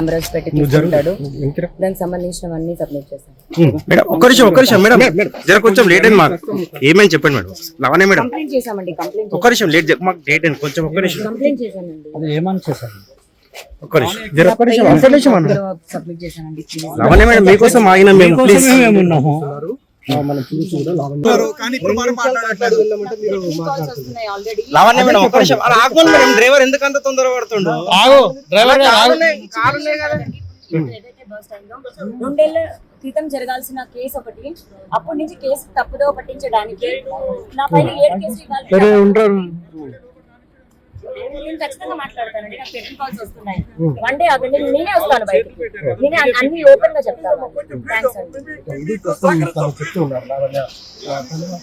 Cameras పెట్టి తీసుకుంటాడు. దానికి సంబంధించినవన్నీ సబ్మిట్ చేశాను మేడం ఒక్క నిమిషం ఒక్క నిమిషం మేడం. జర కొంచెం లేట్ అయింది మాకు. ఏమని చెప్పండి మేడం. లవనే మేడం. కంప్లైంట్ చేశామండి కంప్లైంట్ ఒక్క నిమిషం లేట్ మాకు లేట్ అయింది. కొంచెం ఒక్క నిమిషం. కంప్లైంట్ చేశానండి. అది ఏమని చేశారు? ఒక్క నిమిషం. జర ఒక్క నిమిషం ఒక్క నిమిషం అన్న. సబ్మిట్ చేశానండి లవనే మేడం మీకోసం ఆగిన మేము ప్లీజ్ మేము ఉన్నాము. మనం చూసి కూడా మేడం ఒక్క నిమిషం. అలా ఆగమని మేడం డ్రైవర్ ఎందుకంత తొందర పడుతుండు? ఆగు డ్రైవర్ రెండేళ్ళ క్రితం జరగాల్సిన కేసు ఒకటి అప్పటి నుంచి కేసు తప్పుదో పట్టించడానికి నా పైన ఏడు కేసులు నేను ఖచ్చితంగా మాట్లాడతానండి. నాకు టెలిఫోన్ కాల్స్ వస్తున్నాయి. వన్ డే ఆగండి నేనే వస్తాను బయటికి. నేనే అన్ని- ఓపెన్గా చెప్తాను. థ్యాంక్స్ అండి. ఇది ప్రస్తుతం తను చెప్తూ ఉన్నారు లావణ్య ఆ, తర్వాత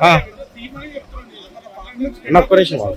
ఆ. అన్న, ఒక్క నిమిషం ఆగు.